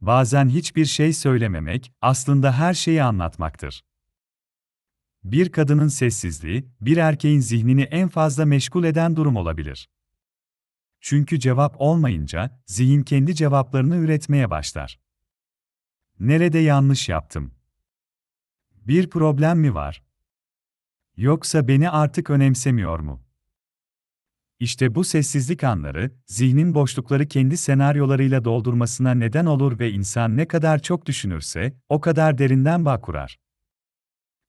Bazen hiçbir şey söylememek, aslında her şeyi anlatmaktır. Bir kadının sessizliği, bir erkeğin zihnini en fazla meşgul eden durum olabilir. Çünkü cevap olmayınca, zihin kendi cevaplarını üretmeye başlar. Nerede yanlış yaptım? Bir problem mi var? Yoksa beni artık önemsemiyor mu? İşte bu sessizlik anları, zihnin boşlukları kendi senaryolarıyla doldurmasına neden olur ve insan ne kadar çok düşünürse, o kadar derinden bağ kurar.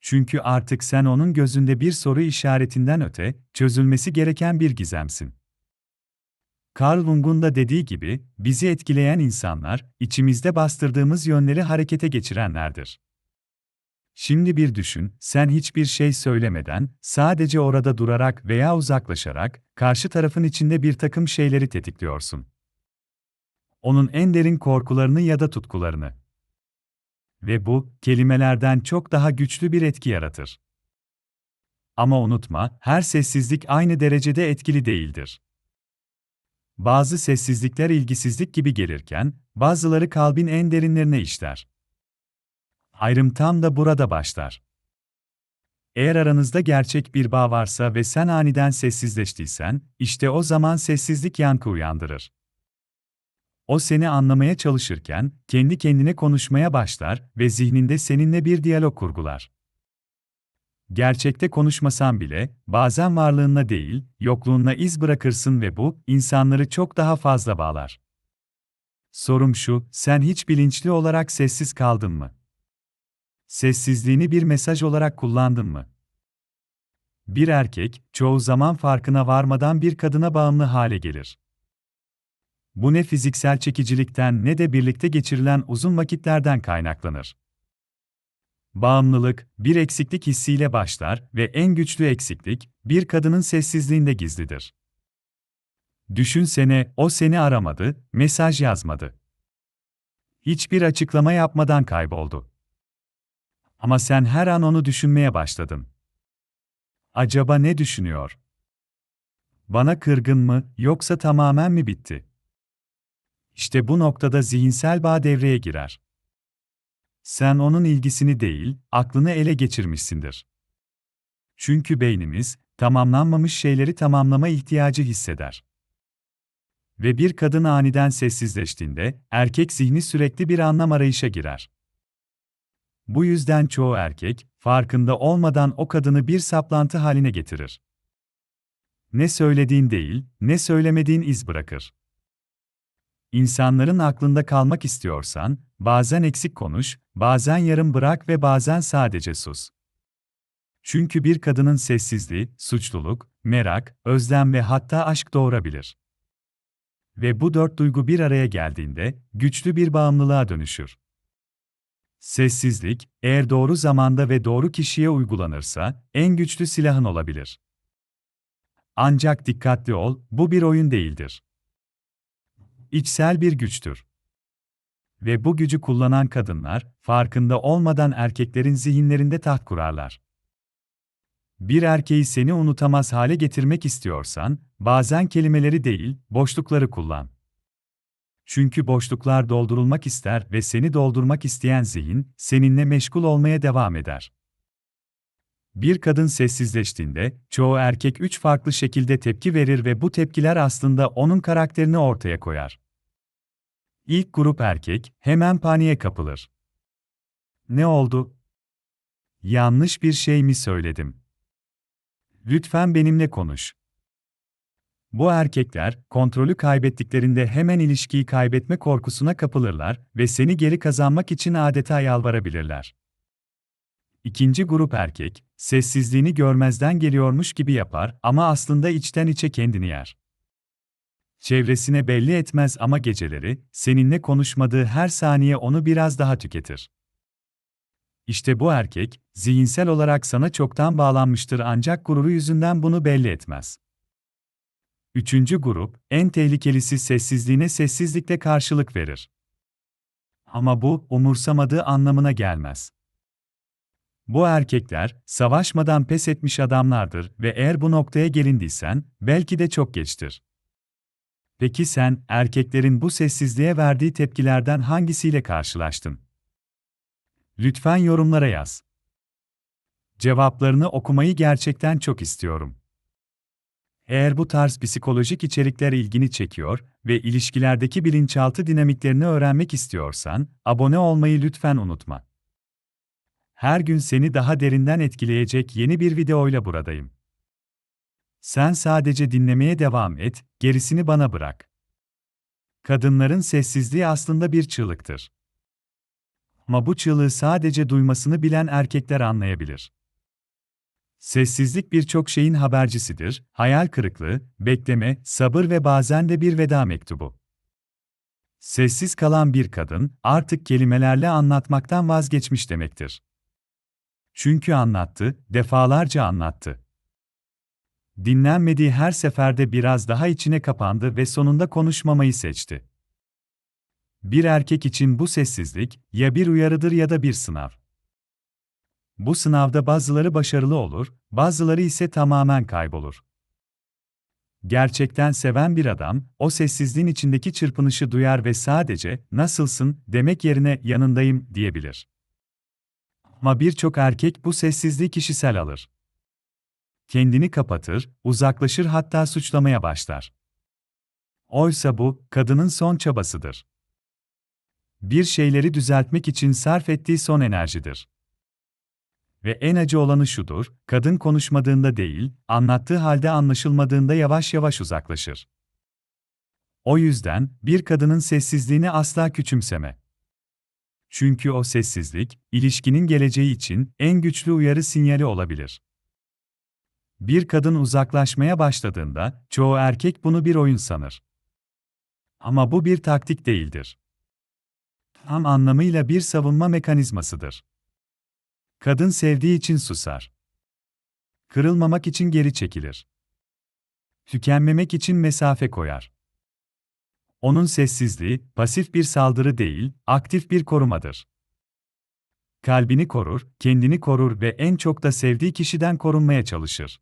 Çünkü artık sen onun gözünde bir soru işaretinden öte, çözülmesi gereken bir gizemsin. Carl Jung'un da dediği gibi, bizi etkileyen insanlar, içimizde bastırdığımız yönleri harekete geçirenlerdir. Şimdi bir düşün, sen hiçbir şey söylemeden, sadece orada durarak veya uzaklaşarak, karşı tarafın içinde bir takım şeyleri tetikliyorsun. Onun en derin korkularını ya da tutkularını. Ve bu, kelimelerden çok daha güçlü bir etki yaratır. Ama unutma, her sessizlik aynı derecede etkili değildir. Bazı sessizlikler ilgisizlik gibi gelirken, bazıları kalbin en derinlerine işler. Ayrım tam da burada başlar. Eğer aranızda gerçek bir bağ varsa ve sen aniden sessizleştiysen, işte o zaman sessizlik yankı uyandırır. O seni anlamaya çalışırken, kendi kendine konuşmaya başlar ve zihninde seninle bir diyalog kurgular. Gerçekte konuşmasan bile, bazen varlığınla değil, yokluğunla iz bırakırsın ve bu, insanları çok daha fazla bağlar. Sorum şu, sen hiç bilinçli olarak sessiz kaldın mı? Sessizliğini bir mesaj olarak kullandın mı? Bir erkek, çoğu zaman farkına varmadan bir kadına bağımlı hale gelir. Bu ne fiziksel çekicilikten ne de birlikte geçirilen uzun vakitlerden kaynaklanır. Bağımlılık, bir eksiklik hissiyle başlar ve en güçlü eksiklik, bir kadının sessizliğinde gizlidir. Düşünsene, o seni aramadı, mesaj yazmadı. Hiçbir açıklama yapmadan kayboldu. Ama sen her an onu düşünmeye başladın. Acaba ne düşünüyor? Bana kırgın mı, yoksa tamamen mi bitti? İşte bu noktada zihinsel bağ devreye girer. Sen onun ilgisini değil, aklını ele geçirmişsindir. Çünkü beynimiz, tamamlanmamış şeyleri tamamlama ihtiyacı hisseder. Ve bir kadın aniden sessizleştiğinde, erkek zihni sürekli bir anlam arayışa girer. Bu yüzden çoğu erkek, farkında olmadan o kadını bir saplantı haline getirir. Ne söylediğin değil, ne söylemediğin iz bırakır. İnsanların aklında kalmak istiyorsan, bazen eksik konuş, bazen yarım bırak ve bazen sadece sus. Çünkü bir kadının sessizliği, suçluluk, merak, özlem ve hatta aşk doğurabilir. Ve bu dört duygu bir araya geldiğinde, güçlü bir bağımlılığa dönüşür. Sessizlik, eğer doğru zamanda ve doğru kişiye uygulanırsa, en güçlü silahın olabilir. Ancak dikkatli ol, bu bir oyun değildir. İçsel bir güçtür. Ve bu gücü kullanan kadınlar, farkında olmadan erkeklerin zihinlerinde taht kurarlar. Bir erkeği seni unutamaz hale getirmek istiyorsan, bazen kelimeleri değil, boşlukları kullan. Çünkü boşluklar doldurulmak ister ve seni doldurmak isteyen zihin, seninle meşgul olmaya devam eder. Bir kadın sessizleştiğinde, çoğu erkek üç farklı şekilde tepki verir ve bu tepkiler aslında onun karakterini ortaya koyar. İlk grup erkek, hemen paniğe kapılır. Ne oldu? Yanlış bir şey mi söyledim? Lütfen benimle konuş. Bu erkekler, kontrolü kaybettiklerinde hemen ilişkiyi kaybetme korkusuna kapılırlar ve seni geri kazanmak için adeta yalvarabilirler. İkinci grup erkek, sessizliğini görmezden geliyormuş gibi yapar ama aslında içten içe kendini yer. Çevresine belli etmez ama geceleri, seninle konuşmadığı her saniye onu biraz daha tüketir. İşte bu erkek, zihinsel olarak sana çoktan bağlanmıştır ancak gururu yüzünden bunu belli etmez. Üçüncü grup, en tehlikelisi sessizliğine sessizlikle karşılık verir. Ama bu, umursamadığı anlamına gelmez. Bu erkekler, savaşmadan pes etmiş adamlardır ve eğer bu noktaya gelindiysen, belki de çok geçtir. Peki sen, erkeklerin bu sessizliğe verdiği tepkilerden hangisiyle karşılaştın? Lütfen yorumlara yaz. Cevaplarını okumayı gerçekten çok istiyorum. Eğer bu tarz psikolojik içerikler ilgini çekiyor ve ilişkilerdeki bilinçaltı dinamiklerini öğrenmek istiyorsan, abone olmayı lütfen unutma. Her gün seni daha derinden etkileyecek yeni bir videoyla buradayım. Sen sadece dinlemeye devam et, gerisini bana bırak. Kadınların sessizliği aslında bir çığlıktır. Ama bu çığlığı sadece duymasını bilen erkekler anlayabilir. Sessizlik birçok şeyin habercisidir, hayal kırıklığı, bekleme, sabır ve bazen de bir veda mektubu. Sessiz kalan bir kadın, artık kelimelerle anlatmaktan vazgeçmiş demektir. Çünkü anlattı, defalarca anlattı. Dinlenmediği her seferde biraz daha içine kapandı ve sonunda konuşmamayı seçti. Bir erkek için bu sessizlik, ya bir uyarıdır ya da bir sınav. Bu sınavda bazıları başarılı olur, bazıları ise tamamen kaybolur. Gerçekten seven bir adam, o sessizliğin içindeki çırpınışı duyar ve sadece "nasılsın" demek yerine "yanındayım" diyebilir. Ama birçok erkek bu sessizliği kişisel alır. Kendini kapatır, uzaklaşır hatta suçlamaya başlar. Oysa bu, kadının son çabasıdır. Bir şeyleri düzeltmek için sarf ettiği son enerjidir. Ve en acı olanı şudur, kadın konuşmadığında değil, anlattığı halde anlaşılmadığında yavaş yavaş uzaklaşır. O yüzden, bir kadının sessizliğini asla küçümseme. Çünkü o sessizlik, ilişkinin geleceği için en güçlü uyarı sinyali olabilir. Bir kadın uzaklaşmaya başladığında, çoğu erkek bunu bir oyun sanır. Ama bu bir taktik değildir. Tam anlamıyla bir savunma mekanizmasıdır. Kadın sevdiği için susar. Kırılmamak için geri çekilir. Tükenmemek için mesafe koyar. Onun sessizliği, pasif bir saldırı değil, aktif bir korumadır. Kalbini korur, kendini korur ve en çok da sevdiği kişiden korunmaya çalışır.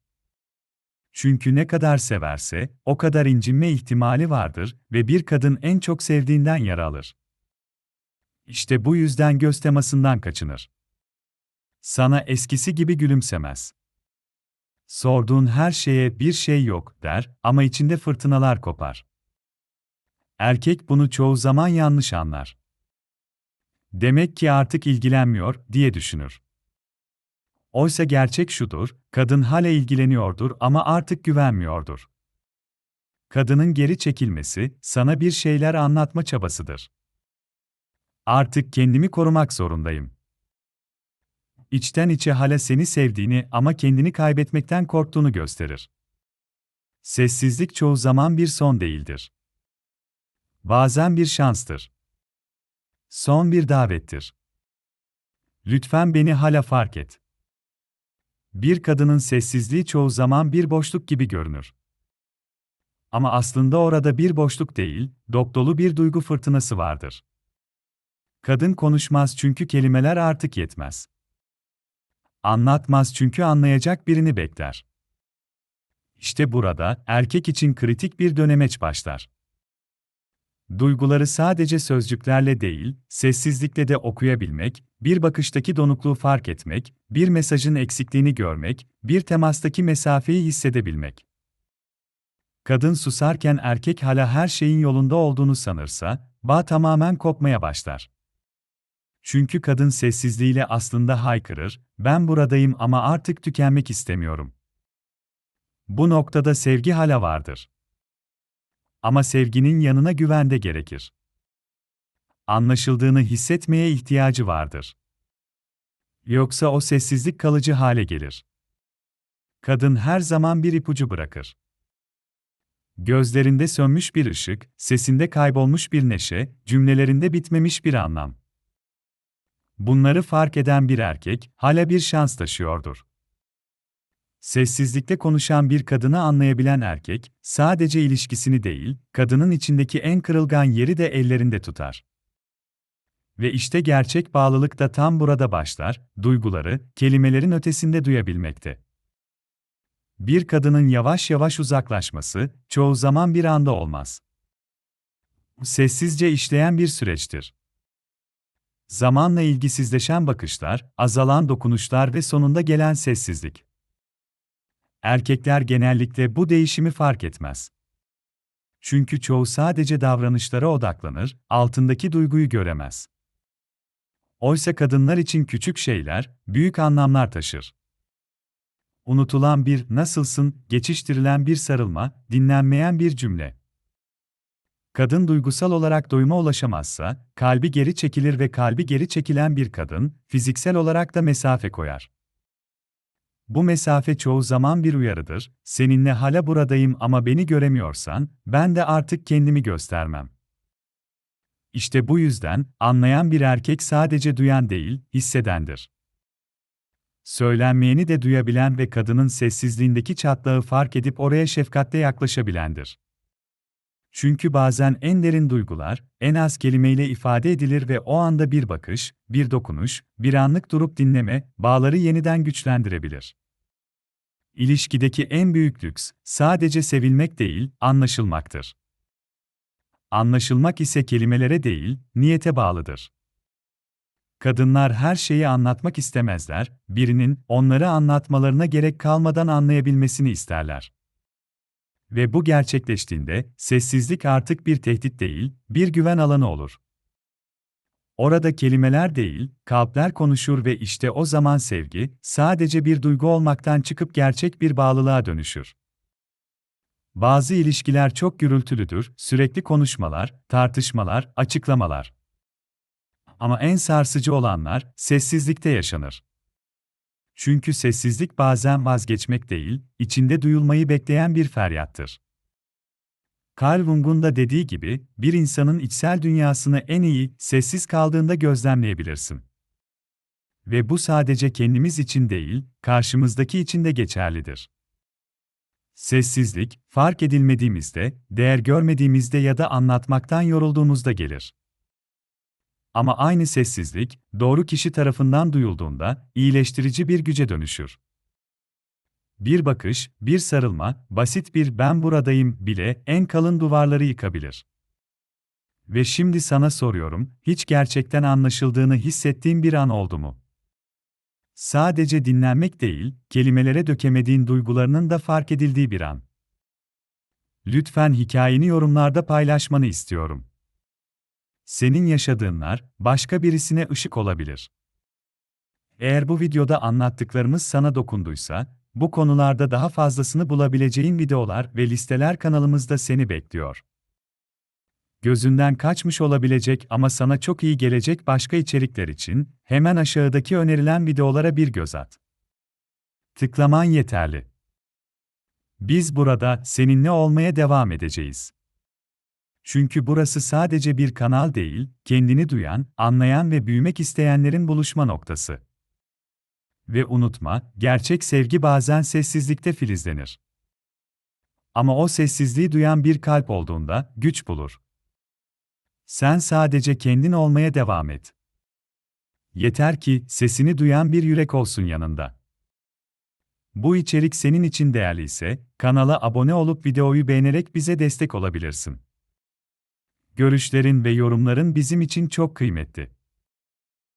Çünkü ne kadar severse, o kadar incinme ihtimali vardır ve bir kadın en çok sevdiğinden yara alır. İşte bu yüzden göz temasından kaçınır. Sana eskisi gibi gülümsemez. Sorduğun her şeye bir şey yok der ama içinde fırtınalar kopar. Erkek bunu çoğu zaman yanlış anlar. Demek ki artık ilgilenmiyor diye düşünür. Oysa gerçek şudur, kadın hala ilgileniyordur ama artık güvenmiyordur. Kadının geri çekilmesi, sana bir şeyler anlatma çabasıdır. Artık kendimi korumak zorundayım. İçten içe hala seni sevdiğini ama kendini kaybetmekten korktuğunu gösterir. Sessizlik çoğu zaman bir son değildir. Bazen bir şanstır. Son bir davettir. Lütfen beni hala fark et. Bir kadının sessizliği çoğu zaman bir boşluk gibi görünür. Ama aslında orada bir boşluk değil, dop dolu bir duygu fırtınası vardır. Kadın konuşmaz çünkü kelimeler artık yetmez. Anlatmaz çünkü anlayacak birini bekler. İşte burada erkek için kritik bir dönemeç başlar. Duyguları sadece sözcüklerle değil, sessizlikle de okuyabilmek, bir bakıştaki donukluğu fark etmek, bir mesajın eksikliğini görmek, bir temastaki mesafeyi hissedebilmek. Kadın susarken erkek hala her şeyin yolunda olduğunu sanırsa, bağ tamamen kopmaya başlar. Çünkü kadın sessizliğiyle aslında haykırır, ben buradayım ama artık tükenmek istemiyorum. Bu noktada sevgi hala vardır. Ama sevginin yanına güvende gerekir. Anlaşıldığını hissetmeye ihtiyacı vardır. Yoksa o sessizlik kalıcı hale gelir. Kadın her zaman bir ipucu bırakır. Gözlerinde sönmüş bir ışık, sesinde kaybolmuş bir neşe, cümlelerinde bitmemiş bir anlam. Bunları fark eden bir erkek, hala bir şans taşıyordur. Sessizlikte konuşan bir kadını anlayabilen erkek, sadece ilişkisini değil, kadının içindeki en kırılgan yeri de ellerinde tutar. Ve işte gerçek bağlılık da tam burada başlar, duyguları, kelimelerin ötesinde duyabilmekte. Bir kadının yavaş yavaş uzaklaşması, çoğu zaman bir anda olmaz. Sessizce işleyen bir süreçtir. Zamanla ilgisizleşen bakışlar, azalan dokunuşlar ve sonunda gelen sessizlik. Erkekler genellikle bu değişimi fark etmez. Çünkü çoğu sadece davranışlara odaklanır, altındaki duyguyu göremez. Oysa kadınlar için küçük şeyler, büyük anlamlar taşır. Unutulan bir nasılsın, geçiştirilen bir sarılma, dinlenmeyen bir cümle. Kadın duygusal olarak doyuma ulaşamazsa, kalbi geri çekilir ve kalbi geri çekilen bir kadın, fiziksel olarak da mesafe koyar. Bu mesafe çoğu zaman bir uyarıdır, seninle hala buradayım ama beni göremiyorsan, ben de artık kendimi göstermem. İşte bu yüzden, anlayan bir erkek sadece duyan değil, hissedendir. Söylenmeyeni de duyabilen ve kadının sessizliğindeki çatlağı fark edip oraya şefkatle yaklaşabilendir. Çünkü bazen en derin duygular, en az kelimeyle ifade edilir ve o anda bir bakış, bir dokunuş, bir anlık durup dinleme, bağları yeniden güçlendirebilir. İlişkideki en büyük lüks, sadece sevilmek değil, anlaşılmaktır. Anlaşılmak ise kelimelere değil, niyete bağlıdır. Kadınlar her şeyi anlatmak istemezler, birinin onları anlatmalarına gerek kalmadan anlayabilmesini isterler. Ve bu gerçekleştiğinde sessizlik artık bir tehdit değil, bir güven alanı olur. Orada kelimeler değil, kalpler konuşur ve işte o zaman sevgi sadece bir duygu olmaktan çıkıp gerçek bir bağlılığa dönüşür. Bazı ilişkiler çok gürültülüdür, sürekli konuşmalar, tartışmalar, açıklamalar. Ama en sarsıcı olanlar sessizlikte yaşanır. Çünkü sessizlik bazen vazgeçmek değil, içinde duyulmayı bekleyen bir feryattır. Carl Jung'un da dediği gibi, bir insanın içsel dünyasını en iyi, sessiz kaldığında gözlemleyebilirsin. Ve bu sadece kendimiz için değil, karşımızdaki için de geçerlidir. Sessizlik, fark edilmediğimizde, değer görmediğimizde ya da anlatmaktan yorulduğumuzda gelir. Ama aynı sessizlik, doğru kişi tarafından duyulduğunda, iyileştirici bir güce dönüşür. Bir bakış, bir sarılma, basit bir ben buradayım bile en kalın duvarları yıkabilir. Ve şimdi sana soruyorum, hiç gerçekten anlaşıldığını hissettiğin bir an oldu mu? Sadece dinlenmek değil, kelimelere dökemediğin duygularının da fark edildiği bir an. Lütfen hikayeni yorumlarda paylaşmanı istiyorum. Senin yaşadığınlar başka birisine ışık olabilir. Eğer bu videoda anlattıklarımız sana dokunduysa, bu konularda daha fazlasını bulabileceğin videolar ve listeler kanalımızda seni bekliyor. Gözünden kaçmış olabilecek ama sana çok iyi gelecek başka içerikler için hemen aşağıdaki önerilen videolara bir göz at. Tıklaman yeterli. Biz burada seninle olmaya devam edeceğiz. Çünkü burası sadece bir kanal değil, kendini duyan, anlayan ve büyümek isteyenlerin buluşma noktası. Ve unutma, gerçek sevgi bazen sessizlikte filizlenir. Ama o sessizliği duyan bir kalp olduğunda güç bulur. Sen sadece kendin olmaya devam et. Yeter ki sesini duyan bir yürek olsun yanında. Bu içerik senin için değerliyse kanala abone olup videoyu beğenerek bize destek olabilirsin. Görüşlerin ve yorumların bizim için çok kıymetli.